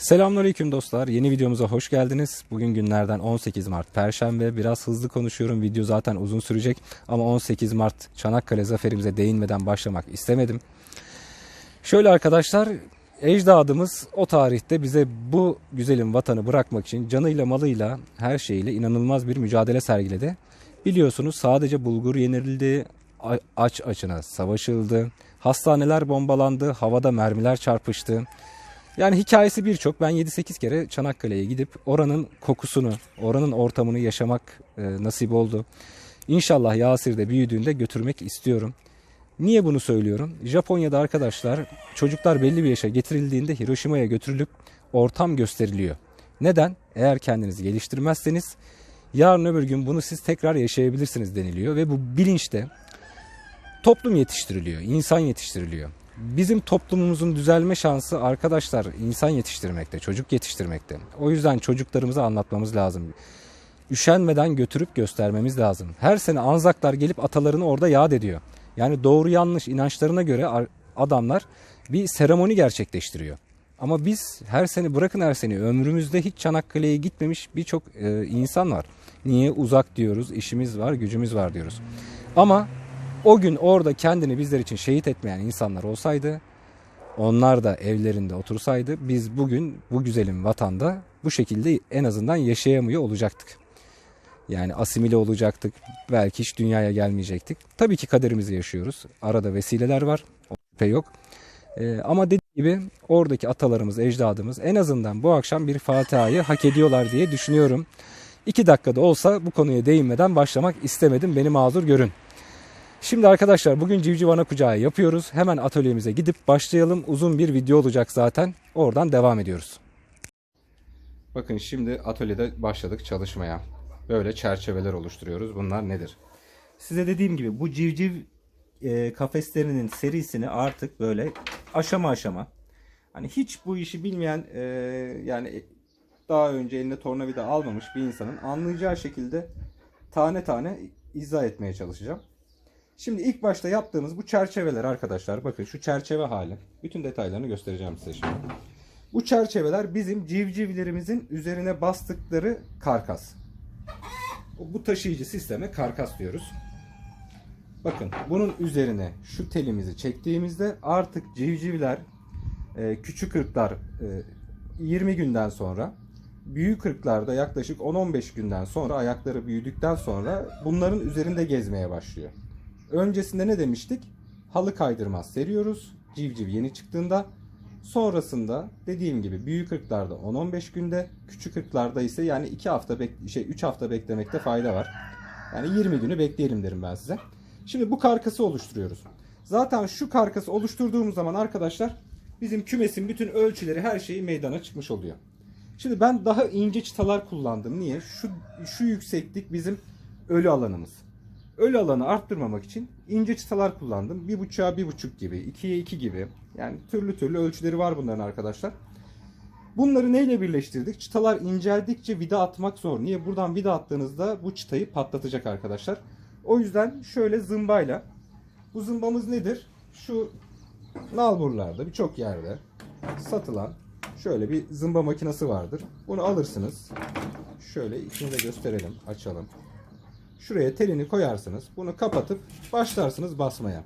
Selamünaleyküm dostlar. Yeni videomuza hoş geldiniz. Bugün günlerden 18 Mart Perşembe. Biraz hızlı konuşuyorum. Video zaten uzun sürecek ama 18 Mart Çanakkale zaferimize değinmeden başlamak istemedim. Şöyle arkadaşlar, ecdadımız o tarihte bize bu güzelim vatanı bırakmak için canıyla malıyla her şeyiyle inanılmaz bir mücadele sergiledi. Biliyorsunuz sadece bulgur yenildi, aç açına savaşıldı, hastaneler bombalandı, havada mermiler çarpıştı. Yani hikayesi birçok. Ben 7-8 kere Çanakkale'ye gidip oranın kokusunu, oranın ortamını yaşamak e, nasip oldu. İnşallah Yasir'de büyüdüğünde götürmek istiyorum. Niye bunu söylüyorum? Japonya'da arkadaşlar çocuklar belli bir yaşa getirildiğinde Hiroşima'ya götürülüp ortam gösteriliyor. Neden? Eğer kendinizi geliştirmezseniz yarın öbür gün bunu siz tekrar yaşayabilirsiniz deniliyor ve bu bilinçte toplum yetiştiriliyor, insan yetiştiriliyor. Bizim toplumumuzun düzelme şansı arkadaşlar insan yetiştirmekte, çocuk yetiştirmekte. O yüzden çocuklarımıza anlatmamız lazım. Üşenmeden götürüp göstermemiz lazım. Her sene Anzaklar gelip atalarını orada yad ediyor. Yani doğru yanlış inançlarına göre ar- adamlar bir seremoni gerçekleştiriyor. Ama biz her sene bırakın her sene ömrümüzde hiç Çanakkale'ye gitmemiş birçok e, insan var. Niye uzak diyoruz, işimiz var, gücümüz var diyoruz. Ama o gün orada kendini bizler için şehit etmeyen insanlar olsaydı, onlar da evlerinde otursaydı biz bugün bu güzelim vatanda bu şekilde en azından yaşayamıyor olacaktık. Yani asimile olacaktık. Belki hiç dünyaya gelmeyecektik. Tabii ki kaderimizi yaşıyoruz. Arada vesileler var. O şüphe yok. Ee, ama dediğim gibi oradaki atalarımız, ecdadımız en azından bu akşam bir Fatiha'yı hak ediyorlar diye düşünüyorum. İki dakikada olsa bu konuya değinmeden başlamak istemedim. Beni mazur görün. Şimdi arkadaşlar bugün civciv kucağı yapıyoruz. Hemen atölyemize gidip başlayalım. Uzun bir video olacak zaten. Oradan devam ediyoruz. Bakın şimdi atölyede başladık çalışmaya. Böyle çerçeveler oluşturuyoruz. Bunlar nedir? Size dediğim gibi bu civciv e, kafeslerinin serisini artık böyle aşama aşama hani hiç bu işi bilmeyen e, yani daha önce eline tornavida almamış bir insanın anlayacağı şekilde tane tane izah etmeye çalışacağım. Şimdi ilk başta yaptığımız bu çerçeveler arkadaşlar bakın şu çerçeve hali. Bütün detaylarını göstereceğim size şimdi. Bu çerçeveler bizim civcivlerimizin üzerine bastıkları karkas. Bu taşıyıcı sisteme karkas diyoruz. Bakın bunun üzerine şu telimizi çektiğimizde artık civcivler e, küçük ırklar e, 20 günden sonra büyük ırklarda yaklaşık 10-15 günden sonra ayakları büyüdükten sonra bunların üzerinde gezmeye başlıyor. Öncesinde ne demiştik? Halı kaydırmaz seriyoruz. Civciv yeni çıktığında. Sonrasında dediğim gibi büyük ırklarda 10-15 günde, küçük ırklarda ise yani 2 hafta bek şey 3 hafta beklemekte fayda var. Yani 20 günü bekleyelim derim ben size. Şimdi bu karkası oluşturuyoruz. Zaten şu karkası oluşturduğumuz zaman arkadaşlar bizim kümesin bütün ölçüleri her şeyi meydana çıkmış oluyor. Şimdi ben daha ince çıtalar kullandım. Niye? Şu şu yükseklik bizim ölü alanımız. Ölü alanı arttırmamak için ince çıtalar kullandım. Bir buçuğa bir buçuk gibi, ikiye iki gibi. Yani türlü türlü ölçüleri var bunların arkadaşlar. Bunları neyle birleştirdik? Çıtalar inceldikçe vida atmak zor. Niye? Buradan vida attığınızda bu çıtayı patlatacak arkadaşlar. O yüzden şöyle zımbayla. Bu zımbamız nedir? Şu nalburlarda birçok yerde satılan şöyle bir zımba makinesi vardır. Bunu alırsınız. Şöyle içini de gösterelim, açalım. Şuraya telini koyarsınız. Bunu kapatıp başlarsınız basmaya.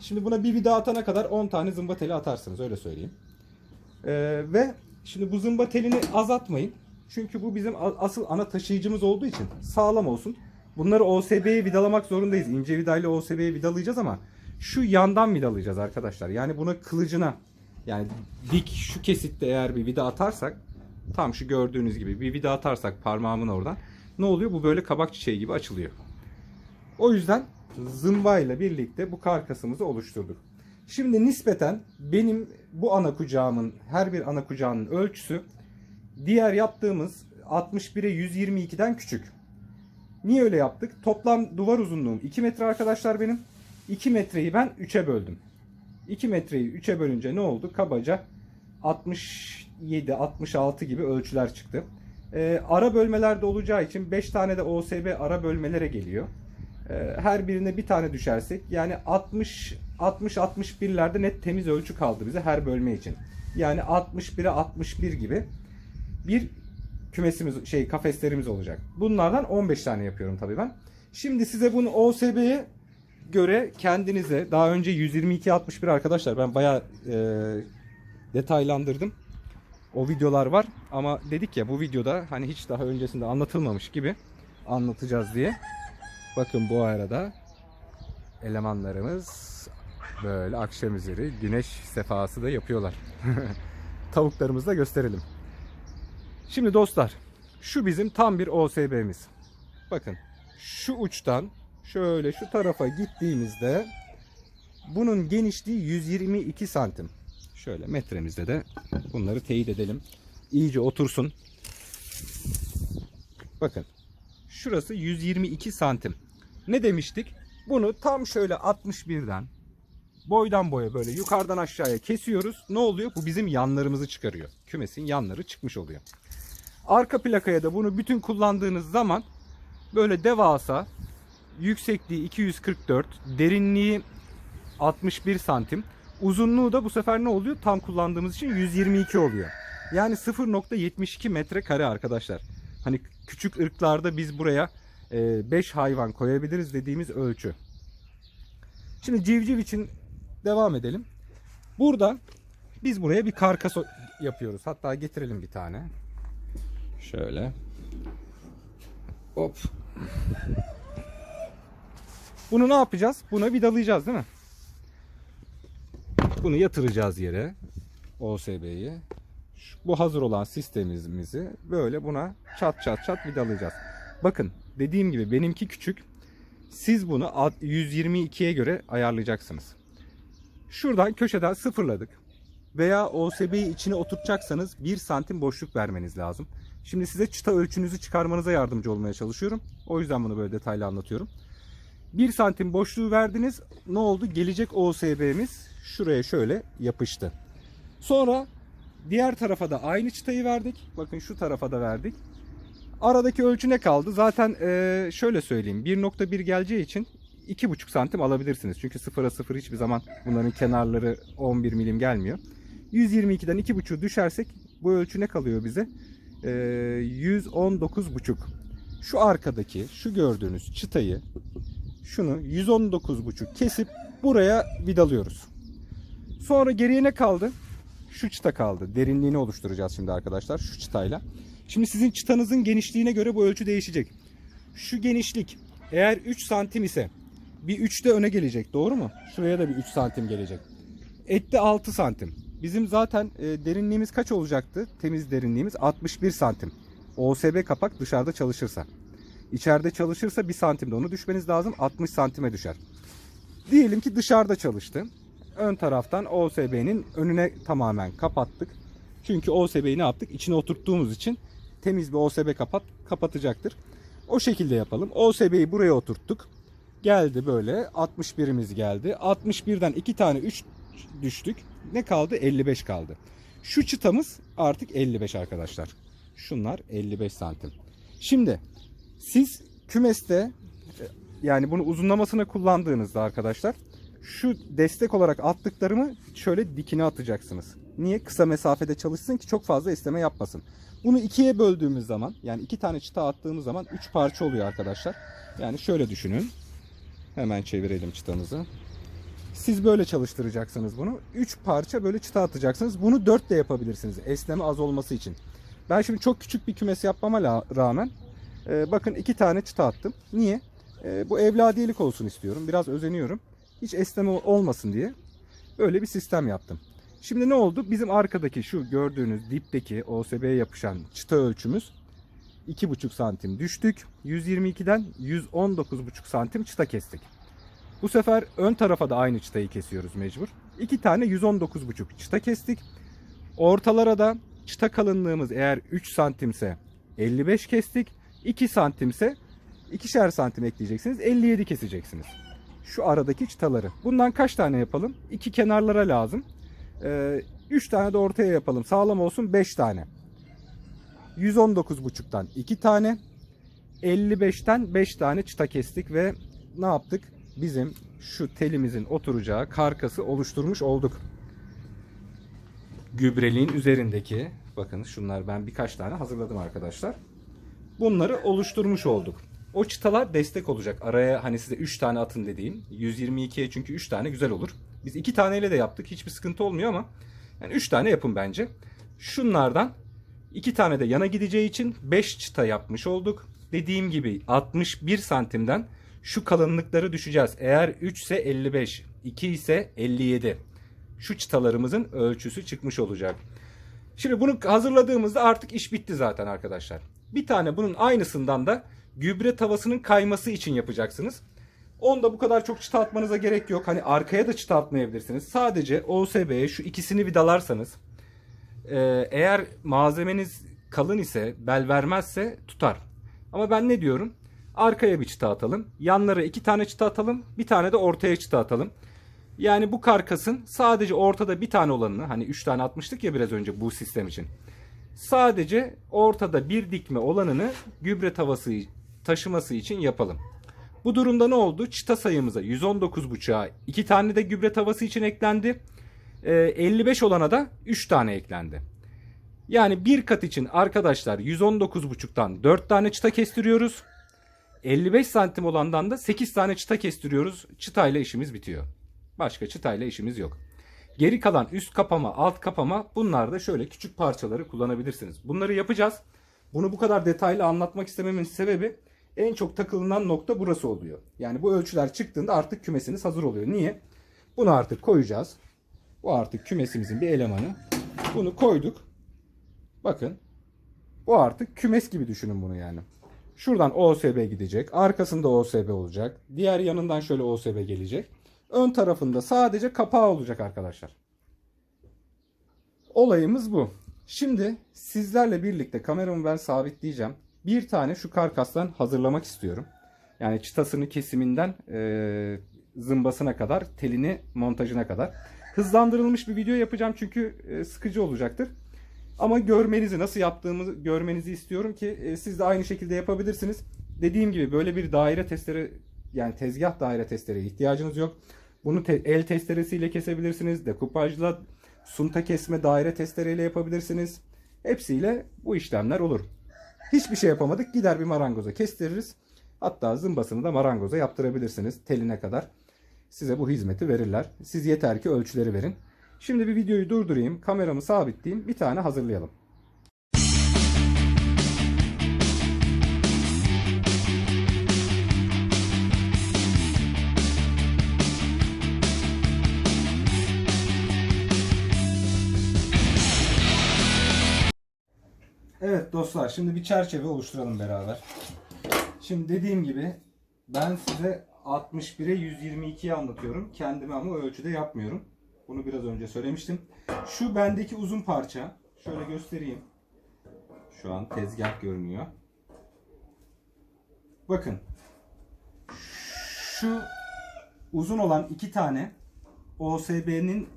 Şimdi buna bir vida atana kadar 10 tane zımba teli atarsınız öyle söyleyeyim. Ee, ve şimdi bu zımba telini azaltmayın. Çünkü bu bizim asıl ana taşıyıcımız olduğu için sağlam olsun. Bunları OSB'ye vidalamak zorundayız. İnce vidayla OSB'ye vidalayacağız ama şu yandan vidalayacağız arkadaşlar. Yani buna kılıcına yani dik şu kesitte eğer bir vida atarsak tam şu gördüğünüz gibi bir vida atarsak parmağımın oradan ne oluyor? Bu böyle kabak çiçeği gibi açılıyor. O yüzden zımbayla birlikte bu karkasımızı oluşturduk. Şimdi nispeten benim bu ana kucağımın her bir ana kucağının ölçüsü diğer yaptığımız 61'e 122'den küçük. Niye öyle yaptık? Toplam duvar uzunluğum 2 metre arkadaşlar benim. 2 metreyi ben 3'e böldüm. 2 metreyi 3'e bölünce ne oldu? Kabaca 67-66 gibi ölçüler çıktı. Ee, ara bölmelerde olacağı için 5 tane de OSB ara bölmelere geliyor. Ee, her birine bir tane düşersek yani 60 60 61'lerde net temiz ölçü kaldı bize her bölme için. Yani 61'e 61 gibi bir kümesimiz şey kafeslerimiz olacak. Bunlardan 15 tane yapıyorum tabii ben. Şimdi size bunu OSB'ye göre kendinize daha önce 122 61 arkadaşlar ben bayağı e, detaylandırdım. O videolar var ama dedik ya bu videoda hani hiç daha öncesinde anlatılmamış gibi anlatacağız diye. Bakın bu arada elemanlarımız böyle akşam üzeri güneş sefası da yapıyorlar. Tavuklarımızı da gösterelim. Şimdi dostlar şu bizim tam bir OSB'miz. Bakın şu uçtan şöyle şu tarafa gittiğimizde bunun genişliği 122 santim. Şöyle metremizde de bunları teyit edelim. İyice otursun. Bakın şurası 122 santim. Ne demiştik? Bunu tam şöyle 61'den boydan boya böyle yukarıdan aşağıya kesiyoruz. Ne oluyor? Bu bizim yanlarımızı çıkarıyor. Kümesin yanları çıkmış oluyor. Arka plakaya da bunu bütün kullandığınız zaman böyle devasa yüksekliği 244, derinliği 61 santim. Uzunluğu da bu sefer ne oluyor? Tam kullandığımız için 122 oluyor. Yani 0.72 metrekare arkadaşlar. Hani küçük ırklarda biz buraya 5 hayvan koyabiliriz dediğimiz ölçü. Şimdi civciv için devam edelim. Burada biz buraya bir karkas yapıyoruz. Hatta getirelim bir tane. Şöyle. Hop. Bunu ne yapacağız? Buna vidalayacağız değil mi? Bunu yatıracağız yere. OSB'yi. Bu hazır olan sistemimizi böyle buna çat çat çat vidalayacağız. Bakın dediğim gibi benimki küçük. Siz bunu alt- 122'ye göre ayarlayacaksınız. Şuradan köşeden sıfırladık. Veya OSB'yi içine oturtacaksanız 1 santim boşluk vermeniz lazım. Şimdi size çıta ölçünüzü çıkarmanıza yardımcı olmaya çalışıyorum. O yüzden bunu böyle detaylı anlatıyorum. 1 santim boşluğu verdiniz. Ne oldu? Gelecek OSB'miz şuraya şöyle yapıştı. Sonra diğer tarafa da aynı çıtayı verdik. Bakın şu tarafa da verdik. Aradaki ölçü ne kaldı? Zaten eee, şöyle söyleyeyim. 1.1 geleceği için 2,5 santim alabilirsiniz. Çünkü 0'a 0 hiçbir zaman bunların kenarları 11 milim gelmiyor. 122'den 2,5 düşersek bu ölçü ne kalıyor bize? Eee 119,5. Şu arkadaki şu gördüğünüz çıtayı şunu 119,5 kesip buraya vidalıyoruz. Sonra geriye ne kaldı? Şu çıta kaldı. Derinliğini oluşturacağız şimdi arkadaşlar şu çıtayla. Şimdi sizin çıtanızın genişliğine göre bu ölçü değişecek. Şu genişlik eğer 3 santim ise bir 3 de öne gelecek doğru mu? Şuraya da bir 3 santim gelecek. Ette 6 santim. Bizim zaten e, derinliğimiz kaç olacaktı? Temiz derinliğimiz 61 santim. OSB kapak dışarıda çalışırsa. İçeride çalışırsa 1 santimde onu düşmeniz lazım. 60 santime düşer. Diyelim ki dışarıda çalıştı. Ön taraftan OSB'nin önüne tamamen kapattık. Çünkü OSB'yi ne yaptık? İçine oturttuğumuz için temiz bir OSB kapat kapatacaktır. O şekilde yapalım. OSB'yi buraya oturttuk. Geldi böyle 61'imiz geldi. 61'den 2 tane 3 düştük. Ne kaldı? 55 kaldı. Şu çıtamız artık 55 arkadaşlar. Şunlar 55 santim. Şimdi siz kümeste e, yani bunu uzunlamasına kullandığınızda arkadaşlar şu destek olarak attıklarımı şöyle dikine atacaksınız. Niye? Kısa mesafede çalışsın ki çok fazla esneme yapmasın. Bunu ikiye böldüğümüz zaman yani iki tane çıta attığımız zaman üç parça oluyor arkadaşlar. Yani şöyle düşünün. Hemen çevirelim çıtamızı. Siz böyle çalıştıracaksınız bunu. 3 parça böyle çıta atacaksınız. Bunu 4 de yapabilirsiniz. Esneme az olması için. Ben şimdi çok küçük bir kümes yapmama rağmen e, bakın iki tane çıta attım. Niye? E, bu evladiyelik olsun istiyorum. Biraz özeniyorum. Hiç esneme olmasın diye böyle bir sistem yaptım. Şimdi ne oldu? Bizim arkadaki şu gördüğünüz dipteki OSB'ye yapışan çıta ölçümüz 2,5 santim düştük. 122'den 119,5 santim çıta kestik. Bu sefer ön tarafa da aynı çıtayı kesiyoruz mecbur. İki tane 119,5 çıta kestik. Ortalara da çıta kalınlığımız eğer 3 santimse 55 kestik. 2 santimse ikişer santim ekleyeceksiniz. 57 keseceksiniz. Şu aradaki çıtaları. Bundan kaç tane yapalım? İki kenarlara lazım. 3 tane de ortaya yapalım. Sağlam olsun 5 tane. 119,5'tan 2 tane. 55'ten 5 tane çıta kestik ve ne yaptık? Bizim şu telimizin oturacağı karkası oluşturmuş olduk. gübreliğin üzerindeki bakın şunlar ben birkaç tane hazırladım arkadaşlar. Bunları oluşturmuş olduk. O çıtalar destek olacak. Araya hani size 3 tane atın dediğim. 122'ye çünkü 3 tane güzel olur. Biz 2 taneyle de yaptık. Hiçbir sıkıntı olmuyor ama yani 3 tane yapın bence. Şunlardan 2 tane de yana gideceği için 5 çıta yapmış olduk. Dediğim gibi 61 santimden şu kalınlıkları düşeceğiz. Eğer 3 ise 55, 2 ise 57. Şu çıtalarımızın ölçüsü çıkmış olacak. Şimdi bunu hazırladığımızda artık iş bitti zaten arkadaşlar. Bir tane bunun aynısından da gübre tavasının kayması için yapacaksınız. Onda bu kadar çok çıta atmanıza gerek yok. Hani arkaya da çıta atmayabilirsiniz. Sadece OSB'ye şu ikisini vidalarsanız e, eğer malzemeniz kalın ise bel vermezse tutar. Ama ben ne diyorum? Arkaya bir çıta atalım. Yanlara iki tane çıta atalım. Bir tane de ortaya çıta atalım. Yani bu karkasın sadece ortada bir tane olanını hani 3 tane atmıştık ya biraz önce bu sistem için. Sadece ortada bir dikme olanını gübre tavası taşıması için yapalım. Bu durumda ne oldu? Çıta sayımıza 119.5'a 2 tane de gübre tavası için eklendi. Ee, 55 olana da 3 tane eklendi. Yani bir kat için arkadaşlar 119.5'tan 4 tane çıta kestiriyoruz. 55 santim olandan da 8 tane çıta kestiriyoruz. Çıtayla işimiz bitiyor. Başka çıtayla işimiz yok. Geri kalan üst kapama, alt kapama bunlar da şöyle küçük parçaları kullanabilirsiniz. Bunları yapacağız. Bunu bu kadar detaylı anlatmak istememin sebebi en çok takılınan nokta burası oluyor. Yani bu ölçüler çıktığında artık kümesiniz hazır oluyor. Niye? Bunu artık koyacağız. Bu artık kümesimizin bir elemanı. Bunu koyduk. Bakın. Bu artık kümes gibi düşünün bunu yani. Şuradan OSB gidecek. Arkasında OSB olacak. Diğer yanından şöyle OSB gelecek. Ön tarafında sadece kapağı olacak arkadaşlar. Olayımız bu. Şimdi sizlerle birlikte kameramı ben sabitleyeceğim. Bir tane şu karkastan hazırlamak istiyorum. Yani çıtasını kesiminden e, zımbasına kadar, telini montajına kadar. Hızlandırılmış bir video yapacağım çünkü e, sıkıcı olacaktır. Ama görmenizi, nasıl yaptığımı görmenizi istiyorum ki e, siz de aynı şekilde yapabilirsiniz. Dediğim gibi böyle bir daire testleri yani tezgah daire testereye ihtiyacınız yok. Bunu te- el testeresiyle kesebilirsiniz. Dekupajla, sunta kesme daire testereyle yapabilirsiniz. Hepsiyle bu işlemler olur. Hiçbir şey yapamadık. Gider bir marangoza kestiririz. Hatta zımbasını da marangoza yaptırabilirsiniz. Teline kadar. Size bu hizmeti verirler. Siz yeter ki ölçüleri verin. Şimdi bir videoyu durdurayım. Kameramı sabitleyeyim. Bir tane hazırlayalım. Evet dostlar şimdi bir çerçeve oluşturalım beraber. Şimdi dediğim gibi ben size 61'e 122'yi anlatıyorum. Kendime ama ölçüde yapmıyorum. Bunu biraz önce söylemiştim. Şu bendeki uzun parça. Şöyle göstereyim. Şu an tezgah görünüyor. Bakın. Şu uzun olan iki tane OSB'nin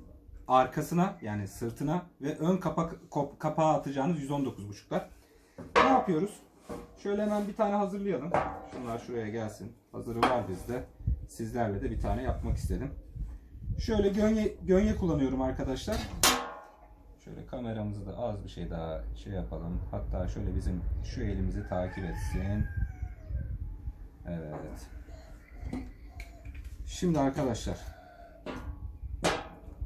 arkasına yani sırtına ve ön kapak kop- kapağı atacağınız 119.5'lar. Ne yapıyoruz? Şöyle hemen bir tane hazırlayalım. Şunlar şuraya gelsin. Hazırı var bizde. Sizlerle de bir tane yapmak istedim. Şöyle gönye, gönye kullanıyorum arkadaşlar. Şöyle kameramızı da az bir şey daha şey yapalım. Hatta şöyle bizim şu elimizi takip etsin. Evet. Şimdi arkadaşlar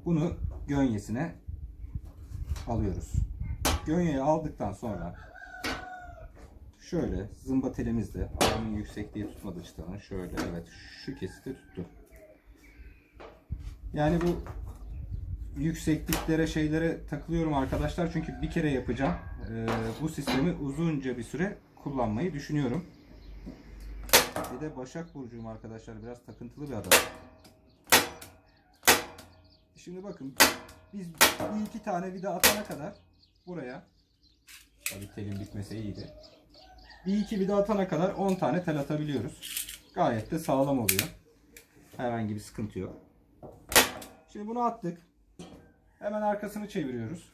bunu gönyesine alıyoruz. Gönyeyi aldıktan sonra şöyle zımba telimizle yüksekliği tutmadı çıtanın şöyle evet şu kesiti tuttu. Yani bu yüksekliklere şeylere takılıyorum arkadaşlar çünkü bir kere yapacağım. Ee, bu sistemi uzunca bir süre kullanmayı düşünüyorum. Bir de Başak Burcu'yum arkadaşlar biraz takıntılı bir adam. Şimdi bakın biz bir iki tane vida atana kadar buraya tabii telin bitmesi iyiydi. Bir iki vida atana kadar 10 tane tel atabiliyoruz. Gayet de sağlam oluyor. Herhangi bir sıkıntı yok. Şimdi bunu attık. Hemen arkasını çeviriyoruz.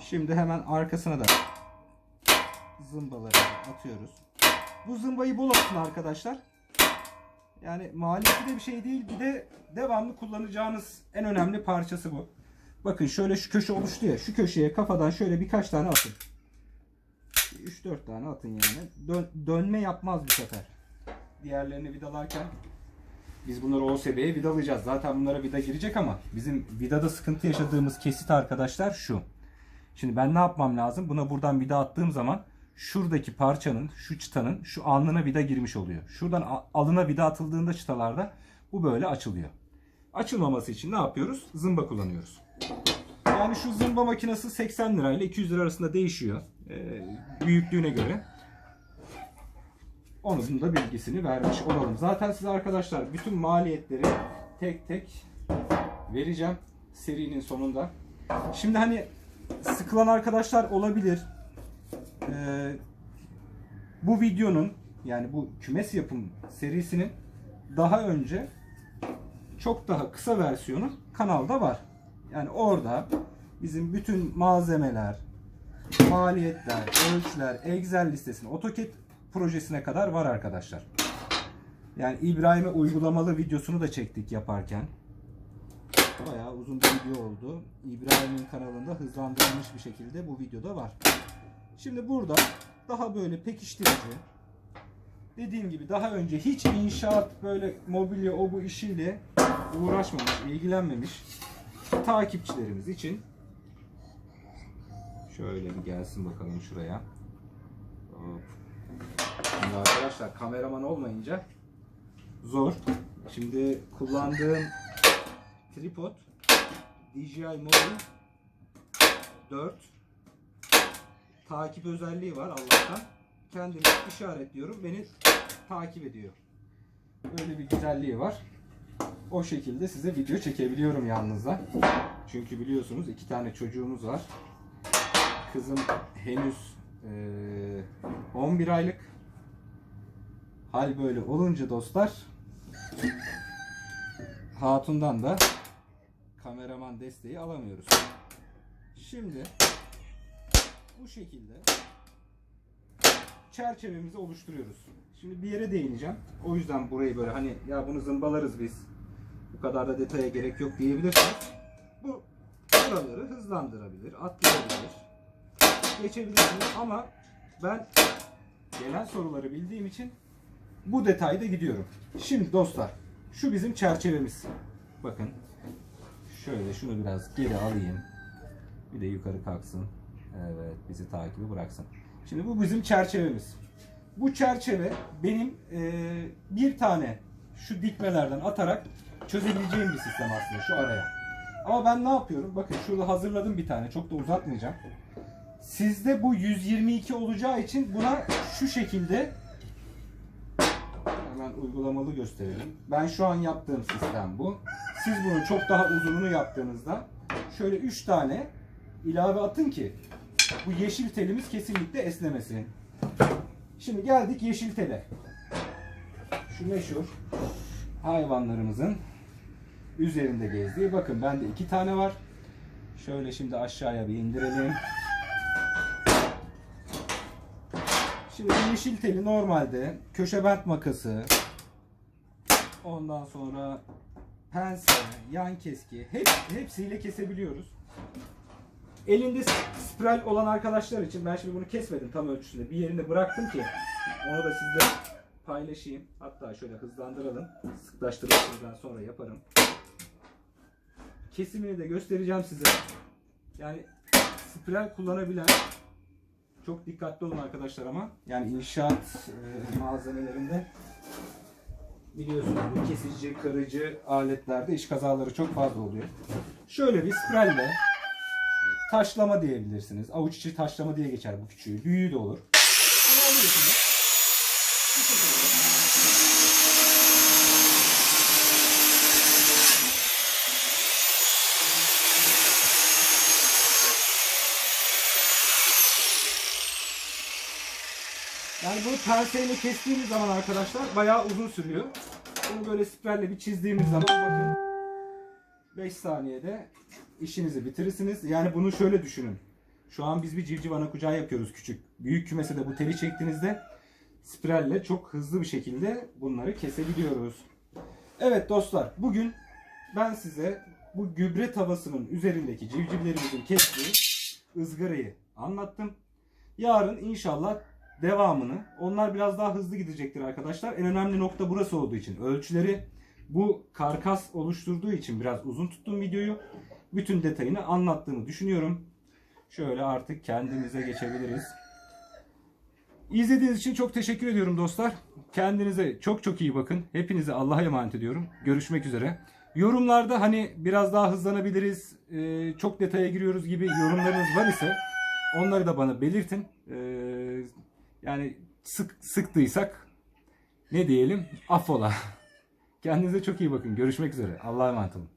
Şimdi hemen arkasına da zımbaları atıyoruz. Bu zımbayı bol atın arkadaşlar. Yani maliyeti de bir şey değil. Bir de devamlı kullanacağınız en önemli parçası bu. Bakın şöyle şu köşe oluştu ya. Şu köşeye kafadan şöyle birkaç tane atın. 3-4 tane atın yani. Dön- dönme yapmaz bu sefer. Diğerlerini vidalarken biz bunları OSB'ye vidalayacağız. Zaten bunlara vida girecek ama bizim vidada sıkıntı yaşadığımız kesit arkadaşlar şu. Şimdi ben ne yapmam lazım? Buna buradan vida attığım zaman şuradaki parçanın, şu çıtanın şu alnına vida girmiş oluyor. Şuradan alına vida atıldığında çıtalarda bu böyle açılıyor. Açılmaması için ne yapıyoruz? Zımba kullanıyoruz. Yani şu zımba makinesi 80 lirayla 200 lira arasında değişiyor. Ee, büyüklüğüne göre. Onun da bilgisini vermiş olalım. Zaten size arkadaşlar bütün maliyetleri tek tek vereceğim serinin sonunda. Şimdi hani sıkılan arkadaşlar olabilir. Ee, bu videonun yani bu kümes yapım serisinin daha önce çok daha kısa versiyonu kanalda var. Yani orada bizim bütün malzemeler, maliyetler, ölçüler, Excel listesini, AutoCAD projesine kadar var arkadaşlar. Yani İbrahim'e uygulamalı videosunu da çektik yaparken. Bayağı uzun bir video oldu. İbrahim'in kanalında hızlandırılmış bir şekilde bu videoda var. Şimdi burada daha böyle pekiştirici, dediğim gibi daha önce hiç inşaat böyle mobilya o bu işiyle uğraşmamış, ilgilenmemiş takipçilerimiz için şöyle bir gelsin bakalım şuraya. Hop. Şimdi arkadaşlar kameraman olmayınca zor. Şimdi kullandığım tripod DJI Mobile 4 takip özelliği var Allah'tan. Kendimi işaretliyorum. Beni takip ediyor. Böyle bir güzelliği var. O şekilde size video çekebiliyorum yalnızla. Çünkü biliyorsunuz iki tane çocuğumuz var. Kızım henüz eee, 11 aylık. Hal böyle olunca dostlar Hatun'dan da kameraman desteği alamıyoruz. Şimdi bu şekilde çerçevemizi oluşturuyoruz. Şimdi bir yere değineceğim. O yüzden burayı böyle hani ya bunu zımbalarız biz. Bu kadar da detaya gerek yok diyebilirsiniz. Bu buraları hızlandırabilir, atlayabilir. Geçebilirsiniz ama ben gelen soruları bildiğim için bu detayda gidiyorum. Şimdi dostlar şu bizim çerçevemiz. Bakın şöyle şunu biraz geri alayım. Bir de yukarı kalksın. Evet bizi takibi bıraksın. Şimdi bu bizim çerçevemiz. Bu çerçeve benim eee, bir tane şu dikmelerden atarak çözebileceğim bir sistem aslında şu araya. Ama ben ne yapıyorum? Bakın şurada hazırladım bir tane. Çok da uzatmayacağım. Sizde bu 122 olacağı için buna şu şekilde hemen uygulamalı gösterelim. Ben şu an yaptığım sistem bu. Siz bunu çok daha uzununu yaptığınızda şöyle 3 tane ilave atın ki bu yeşil telimiz kesinlikle esnemesin. Şimdi geldik yeşil tele. Şu meşhur hayvanlarımızın üzerinde gezdiği. Bakın bende iki tane var. Şöyle şimdi aşağıya bir indirelim. Şimdi yeşil teli normalde köşe bent makası, ondan sonra pense, yan keski hep, hepsiyle kesebiliyoruz. Elinde spiral olan arkadaşlar için ben şimdi bunu kesmedim tam ölçüsünde. Bir yerinde bıraktım ki onu da sizle paylaşayım. Hatta şöyle hızlandıralım. Sıklaştırmasından sonra yaparım. Kesimini de göstereceğim size. Yani spiral kullanabilen çok dikkatli olun arkadaşlar ama. Yani inşaat e, malzemelerinde biliyorsunuz bu kesici, kırıcı aletlerde iş kazaları çok fazla oluyor. Şöyle bir spiralle taşlama diyebilirsiniz. Avuç içi taşlama diye geçer bu küçüğü. Büyüğü de olur. Yani bunu penseyle kestiğimiz zaman arkadaşlar bayağı uzun sürüyor. Bunu böyle spiralle bir çizdiğimiz zaman bakın 5 saniyede işinizi bitirirsiniz. Yani bunu şöyle düşünün. Şu an biz bir civciv ana kucağı yapıyoruz küçük. Büyük kümese de bu teli çektiğinizde spiralle çok hızlı bir şekilde bunları kesebiliyoruz. Evet dostlar bugün ben size bu gübre tavasının üzerindeki civcivlerimizin kestiği ızgarayı anlattım. Yarın inşallah devamını onlar biraz daha hızlı gidecektir arkadaşlar. En önemli nokta burası olduğu için ölçüleri bu karkas oluşturduğu için biraz uzun tuttum videoyu. Bütün detayını anlattığımı düşünüyorum. Şöyle artık kendimize geçebiliriz. İzlediğiniz için çok teşekkür ediyorum dostlar. Kendinize çok çok iyi bakın. Hepinize Allah'a emanet ediyorum. Görüşmek üzere. Yorumlarda hani biraz daha hızlanabiliriz, e, çok detaya giriyoruz gibi yorumlarınız var ise onları da bana belirtin. E, yani sık sıktıysak ne diyelim affola. Kendinize çok iyi bakın. Görüşmek üzere. Allah'a emanet olun.